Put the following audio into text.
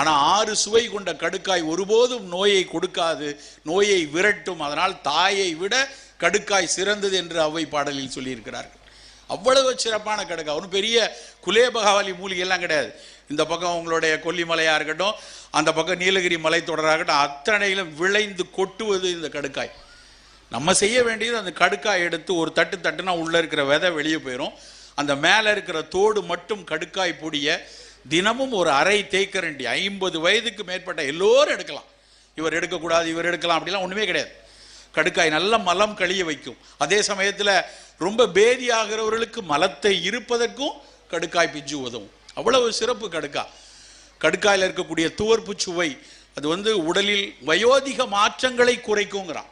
ஆனால் ஆறு சுவை கொண்ட கடுக்காய் ஒருபோதும் நோயை கொடுக்காது நோயை விரட்டும். அதனால் தாயை விட கடுக்காய் சிறந்தது என்று அவ்வை பாடலில் சொல்லியிருக்கிறார்கள். அவ்வளவு சிறப்பான கடுக்காய் ஒன்றும் பெரிய குலேபகாவலி மூலிகையெல்லாம் கிடையாது. இந்த பக்கம் உங்களுடைய கொல்லிமலையாக இருக்கட்டும் அந்த பக்கம் நீலகிரி மலைத்தொடராக இருக்கட்டும் அத்தனையிலும் விளைந்து கொட்டுவது இந்த கடுக்காய். நம்ம செய்ய வேண்டியது அந்த கடுக்காய் எடுத்து ஒரு தட்டு தட்டுனா உள்ளே இருக்கிற விதை வெளியே போயிடும் அந்த மேலே இருக்கிற தோடு மட்டும் கடுக்காய் பொடியை தினமும் ஒரு அரை தேய்க்கரண்டி ஐம்பது வயதுக்கு மேற்பட்ட எல்லோரும் எடுக்கலாம். இவர் எடுக்கக்கூடாது இவர் எடுக்கலாம் அப்படிலாம் ஒன்றுமே கிடையாது. கடுக்காய் நல்ல மலம் கழிய வைக்கும். அதே சமயத்தில் ரொம்ப பேதி ஆகிறவர்களுக்கு மலத்தை இருப்பதற்கும் கடுக்காய் பிஞ்சு உதவும். அவ்வளவு சிறப்பு கடுக்காய் கடுக்காயில் இருக்கக்கூடிய துவர்ப்பு சுவை அது வந்து உடலில் வயோதிக மாற்றங்களை குறைக்குங்கிறான்.